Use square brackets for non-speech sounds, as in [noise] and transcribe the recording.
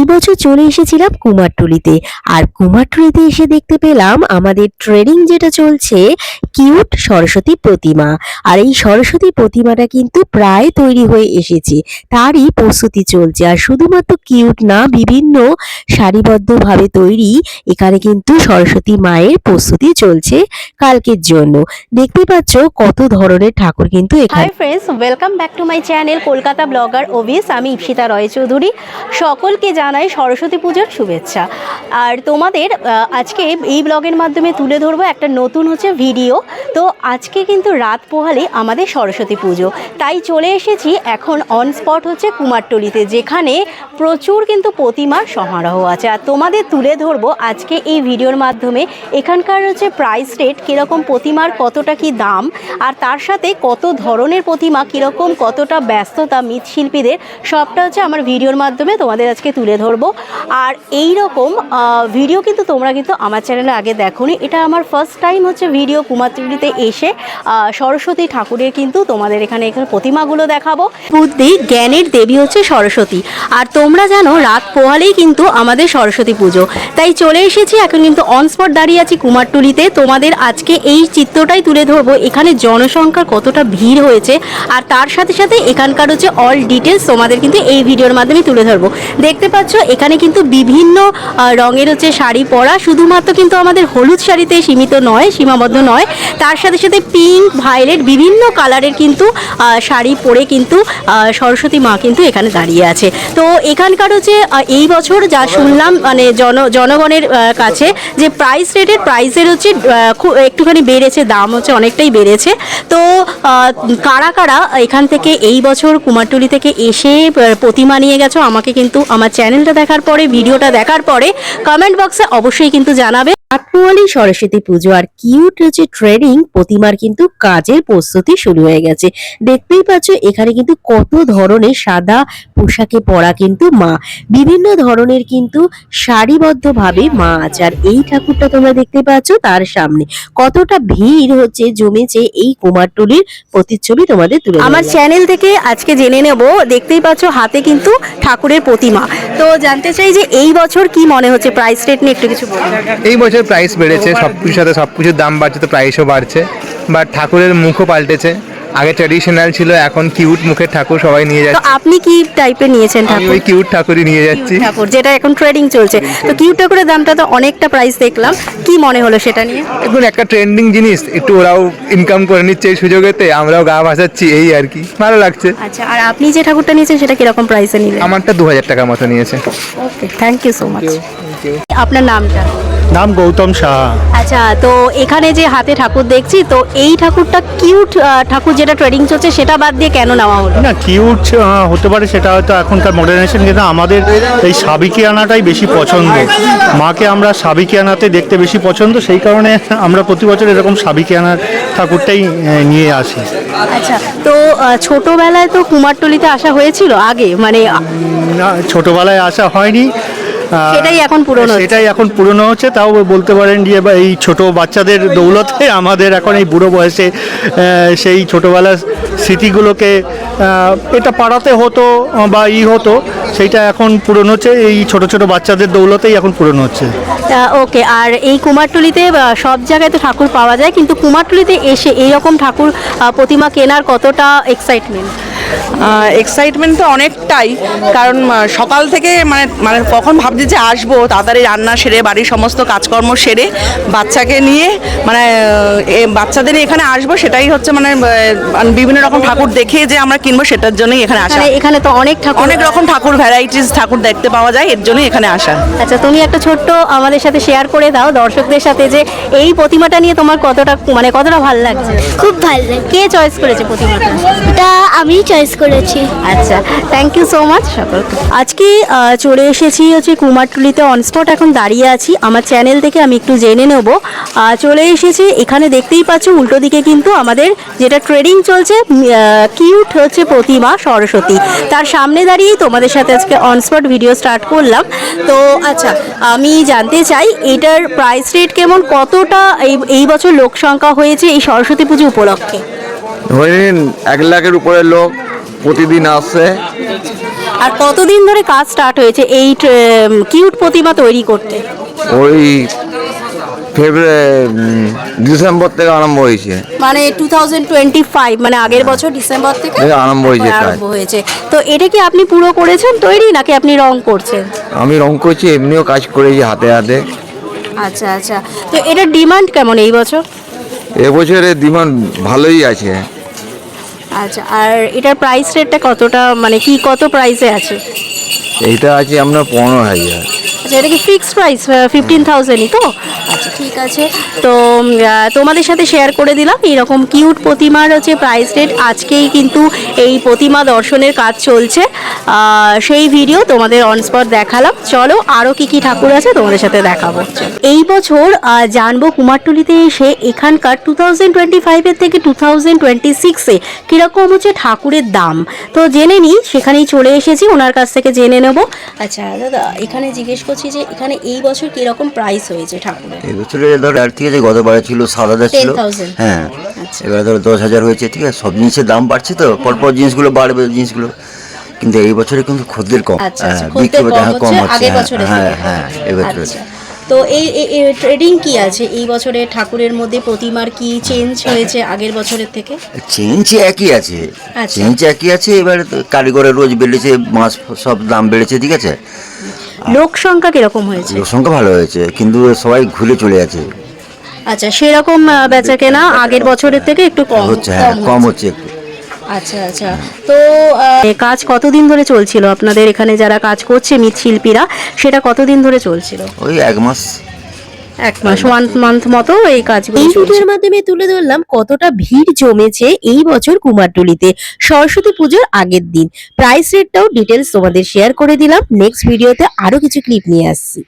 এই বছর চলে এসেছিলাম কুমারটুলিতে। আর কুমারটুলিতে এসে দেখতে পেলাম আমাদের ট্রেনিং যেটা চলছে, কিউট সরস্বতী প্রতিমা। আর এই সরস্বতী প্রতিমাটা কিন্তু প্রায় তৈরি হয়ে এসেছে। তারই প্রস্তুতি চলছে। আর শুধুমাত্র কিউট না, বিভিন্ন সারিবদ্ধভাবে তৈরি এখানে কিন্তু সরস্বতী মায়ের প্রস্তুতি চলছে কালকের জন্য। দেখতে পাচ্ছ কত ধরনের ঠাকুর কিন্তু এখানে। Friends welcome back to my channel Kolkata blogger ওবিস আমি ইপসিতা রয় চৌধুরী সকলকে জানাই সরস্বতী পুজোর শুভেচ্ছা। আর তোমাদের আজকে এই ব্লগের মাধ্যমে তুলে ধরবো একটা নতুন হচ্ছে ভিডিও। তো আজকে কিন্তু রাত পোহালে আমাদের সরস্বতী পুজো। তাই চলে এসেছি এখন অন স্পট হচ্ছে কুমারটুলিতে, যেখানে প্রচুর কিন্তু প্রতিমার সমারোহ আছে। আর তোমাদের তুলে ধরবো আজকে এই ভিডিওর মাধ্যমে এখানকার হচ্ছে প্রাইস রেট কীরকম প্রতিমার কতটা কি দাম, আর তার সাথে কত ধরনের প্রতিমা, কীরকম কতটা ব্যস্ততা মৃৎশিল্পীদের সবটা হচ্ছে আমার ভিডিওর মাধ্যমে তোমাদের আজকে তুলে ধরবো। আর এই রকম ভিডিও কিন্তু তোমরা কিন্তু আমার চ্যানেলে আগে দেখোনি। এটা আমার ফার্স্ট টাইম হচ্ছে ভিডিও কুমারটুলিতে এসে সরস্বতী ঠাকুরের কিন্তু তোমাদের এখানে এখানে প্রতিমাগুলো দেখাবো। বুদ্ধি, জ্ঞানের দেবী হচ্ছে সরস্বতী। আর তোমরা জানো, রাত পোহালেই কিন্তু আমাদের সরস্বতী পুজো। তাই চলে এসেছি, এখন কিন্তু অনস্পট দাঁড়িয়ে আছি কুমারটুলিতে তোমাদের আজকে এই চিত্রটাই তুলে ধরবো। এখানে জনসংখ্যার কতটা ভিড় হয়েছে। আর তার সাথে সাথে এখানকার হচ্ছে অল ডিটেলস তোমাদের কিন্তু এই ভিডিওর মাধ্যমে তুলে ধরবো। দেখতে পাচ্ছ এখানে কিন্তু বিভিন্ন রঙের হচ্ছে শাড়ি পরা, শুধুমাত্র কিন্তু আমাদের হলুদ শাড়িতে সীমিত নয়, সীমাবদ্ধ নয়। তার সাথে সাথে পিঙ্ক, ভায়োলেট বিভিন্ন কালারের কিন্তু শাড়ি পরে কিন্তু সরস্বতী মা কিন্তু এখানে দাঁড়িয়ে আছে। তো এখানকার হচ্ছে এই বছর যা শুনলাম মানে জন, জনগণের কাছে যে প্রাইস রেটের প্রাইসের হচ্ছে খুব একটুখানি বেড়েছে, দাম হচ্ছে অনেকটাই বেড়েছে। তো কারা কারা এখান থেকে এই বছর কুমারটুলি থেকে এসে প্রতিমা নিয়ে গেছো, আমাকে কিন্তু আমার চ্যানেলটা দেখার পরে ভিডিওটা দেখার পরে কমেন্ট বক্সে অবশ্যই কিন্তু জানাবে। আটপোয়ালি সরস্বতী পুজো আর কিউট হচ্ছে ট্রেডিং প্রতিমার কিন্তু কাজের প্রস্তুতি শুরু হয়ে গেছে। দেখতেই পাচ্ছ, এখানে কিন্তু কত ধরনের সাদা পোশাকে পরা কিন্তু মা। বিভিন্ন ধরনের কিন্তু সারিবদ্ধভাবে মা আছে আর এই ঠাকুরটা তোমরা দেখতে পাচ্ছ তার সামনে। কতটা ভিড় হচ্ছে জমেছে এই কুমারটুলির প্রতিচ্ছবি তোমাদের তুলে আমার চ্যানেল থেকে আজকে জেনে নেব দেখতেই পাচ্ছ হাতে কিন্তু ঠাকুরের প্রতিমা। তো জানতে চাই যে এই বছর কি মনে হচ্ছে? প্রাইস রেট নিয়ে একটু কিছু এই বছর প্রাইস বেড়েছে সব কিছুর সাথে সব কিছুর দাম বাড়ছে তো প্রাইসও বাড়ছে। বাট ঠাকুরের মুখও পাল্টেছে। আগে ট্র্যাডিশনাল ছিল এখন কিউট মুখের ঠাকুর সবাই নিয়ে তো যাচ্ছে। আপনি কি টাইপের নিয়েছেন আমি ঠাকুর? ওই কিউট ঠাকুরই নিয়ে যাচ্ছি। ঠাকুর যেটা এখন ট্রেডিং চলছে। তো কিউট ঠাকুরের দামটা তো অনেকটা প্রাইস দেখলাম। কি মনে হলো সেটা নিয়ে? এখন একটা ট্রেন্ডিং জিনিস একটু ওরাও ইনকাম করে নিচ্ছে এই সুযোগেতে আমরাও গা ভাসাচ্ছি এই আর কি। ভালো লাগছে। আচ্ছা আর আপনি যে ঠাকুরটা নিয়েছেন সেটা কীরকম প্রাইসে নিলেন? আমারটা দু হাজার টাকার মতো নিয়েছে। Okay thank you so much আপনার নামটা? নাম গৌতম সাহা আচ্ছা তো এখানে যে হাতে ঠাকুর দেখছি তো এই ঠাকুরটা কিউট ঠাকুর যেটা ট্রেডিং চলছে সেটা বাদ দিয়ে কেন নেওয়া হলো? না কিউট হতে পারে সেটা হয়তো এখনকার মডার্নেশন কিন্তু আমাদের এই সাবিকি আনাটাই বেশি পছন্দ। মাকে আমরা সাবিকি আনাতে দেখতে বেশি পছন্দ সেই কারণে আমরা প্রতি বছর এরকম সাবিকি আনার ঠাকুরটাই নিয়ে আসি। আচ্ছা তো ছোটবেলায় তো কুমারটুলিতে আসা হয়েছিল আগে? মানে না ছোটবেলায় আসা হয়নি। সেটাই এখন পুরনো হচ্ছে। সেটাই এখন পুরনো হচ্ছে তাও বলতে পারেন যে এই ছোট বাচ্চাদের দৌলতে [laughs] আমাদের এখন এই বুড়ো বয়সে সেই ছোটবেলার স্মৃতিগুলোকে এটা পাড়াতে হতো বা ই হতো সেইটা এখন পূরণ হচ্ছে এই ছোট ছোট বাচ্চাদের দৌলতেই এখন পূরণ হচ্ছে ওকে আর এই কুমারটুলিতে সব জায়গায় তো ঠাকুর পাওয়া যায় কিন্তু কুমারটুলিতে এসে এই রকম ঠাকুর প্রতিমা কেনার কতটা এক্সাইটমেন্ট এক্সাইটমেন্ট তো অনেকটাই কারণ সকাল থেকে মানে মানে কখন ভাবছি যে আসব তাড়াতাড়ি রান্না সেরে বাড়ির সমস্ত কাজকর্ম সেরে বাচ্চাকে নিয়ে মানে এ বাচ্চাদের এখানে আসব সেটাই হচ্ছে মানে মানে বিভিন্ন রকম ঠাকুর দেখে যে আমরা কিনবো সেটার জন্যই এখানে আসা। এখানে এখানে তো অনেক ঠাকুর অনেক রকম ঠাকুর ভ্যারাইটিস ঠাকুর দেখতে পাওয়া যায় এর জন্যই এখানে আসা। আচ্ছা তুমি একটা ছোট্ট আমাদের সাথে শেয়ার করে দাও দর্শকদের সাথে যে এই প্রতিমাটা নিয়ে তোমার কতটা মানে কতটা ভালো লাগছে? খুব ভালো লাগে। কে চয়েস করেছে প্রতিমাটা? এটা আমি চয়েস করেছি। আচ্ছা থ্যাংক ইউ সো মাচ সকলকে। আজকে চলে এসেছি হচ্ছে কুমারটুলিতে অনস্পট এখন দাঁড়িয়ে আছি। আমার চ্যানেল থেকে আমি একটু জেনে নেব। চলে এসেছি এখানে দেখতেই পাচ্ছ উল্টো দিকে কিন্তু আমাদের যেটা ট্রেডিং চলছে কিউট হচ্ছে প্রতিমা সরস্বতী। তার সামনে দাঁড়িয়েই তোমাদের সাথে আজকে অনস্পট ভিডিও স্টার্ট করলাম। তো আচ্ছা আমি জানতে চাই এটার প্রাইস রেট কেমন? কতটা এই এই বছর লোক সংখ্যা হয়েছে এই সরস্বতী পুজো উপলক্ষে? ধরে নিন এক লাখের উপরে লোক প্রতিদিন আসছে আর কতদিন ধরে কাজ স্টার্ট হয়েছে এই কিউট প্রতিমা তৈরি করতে? ওই ফেব্রুয়ারি ডিসেম্বর থেকে আরম্ভ হয়েছে। মানে টু থাউজেন্ড টোয়েন্টি ফাইভ মানে আগের বছর ডিসেম্বর থেকে আরম্ভ হয়েছে আরম্ভ হয়েছে। তো এটা কি আপনি পুরো করেছেন তৈরি নাকি আপনি রং করছেন? আমি রং করছি এমনিও কাজ করেছি হাতে হাতে। আচ্ছা আচ্ছা। তো এটার ডিমান্ড কেমন এই বছর? এবছরের ডিমান্ড ভালোই আছে। আচ্ছা আর এটার প্রাইস রেটটা কতটা মানে কি, কত প্রাইসে আছে? এইটা আছে আপনার পনেরো হাজার। আচ্ছা এটা কি ফিক্সড প্রাইস ফিফটিন থাউজেন্ডই তো? আচ্ছা ঠিক আছে। তো তোমাদের সাথে শেয়ার করে দিলাম। এইরকম কিউট প্রতিমার হচ্ছে প্রাইস রেট আজকেই কিন্তু এই প্রতিমা দর্শনের কাজ চলছে। সেই ভিডিও তোমাদের অন স্পট দেখালাম। চলো আরও কি কি ঠাকুর আছে তোমাদের সাথে দেখাবো। এই বছর জানব কুমারটুলিতে এসে এখানকার টু থাউজেন্ড টোয়েন্টি ফাইভের থেকে টু থাউজেন্ড টোয়েন্টি সিক্সে কীরকম হচ্ছে ঠাকুরের দাম। তো জেনে নিই, সেখানেই চলে এসেছি, ওনার কাছ থেকে জেনে নেব। আচ্ছা দাদা, এখানে জিজ্ঞেস করছি যে এখানে এই বছর কীরকম প্রাইস হয়েছে ঠাকুরের? এবছরে ধর আর ঠিক আছে গতবারে ছিল সাত হাজার ছিল। হ্যাঁ। আচ্ছা। এবারে ধরো দশ হাজার হয়েছে ঠিক আছে? সব জিনিসের দাম বাড়ছে তো পরপর জিনিসগুলো বাড়বে জিনিসগুলো। কিন্তু এই বছরে কিন্তু খদ্দের কম। আচ্ছা আচ্ছা হ্যাঁ, কম হ্যাঁ, কম হচ্ছে হ্যাঁ, হ্যাঁ। হ্যাঁ এবছরে তো এই ট্রেডিং কি আছে? এই বছরে ঠাকুরের মধ্যে প্রতিমার কি চেঞ্জ হয়েছে আগের বছরের থেকে? চেঞ্জ একই আছে। চেঞ্জ একই আছে এবারে কারিগরের রোজ বেড়েছে মাছ সব দাম বেড়েছে ঠিক আছে? লোক সংখ্যা কীরকম হয়েছে? লোক সংখ্যা ভালো হয়েছে কিন্তু সবাই ঘুরে চলে যাচ্ছে আচ্ছা সেরকম বেচা কেনা আগের বছরের থেকে একটু কম হচ্ছে হ্যাঁ কম হচ্ছে। একটু। আচ্ছা আচ্ছা। তো কাজ কতদিন ধরে চলছিল? আপনাদের এখানে যারা কাজ করছে মৃৎশিল্পীরা সেটা কতদিন ধরে চলছিল? ওই এক মাস এক মাস ওয়ান মান্থ মতো এই কাজগুলো এই ভিডিওর মাধ্যমে তুলে ধরলাম কতটা ভিড় জমেছে এই বছর কুমারটুলিতে। সরস্বতী পুজোর আগের দিন। প্রাইস রেটটাও ডিটেলস তোমাদের শেয়ার করে দিলাম। নেক্সট ভিডিওতে আরও কিছু ক্লিপ নিয়ে আসছি।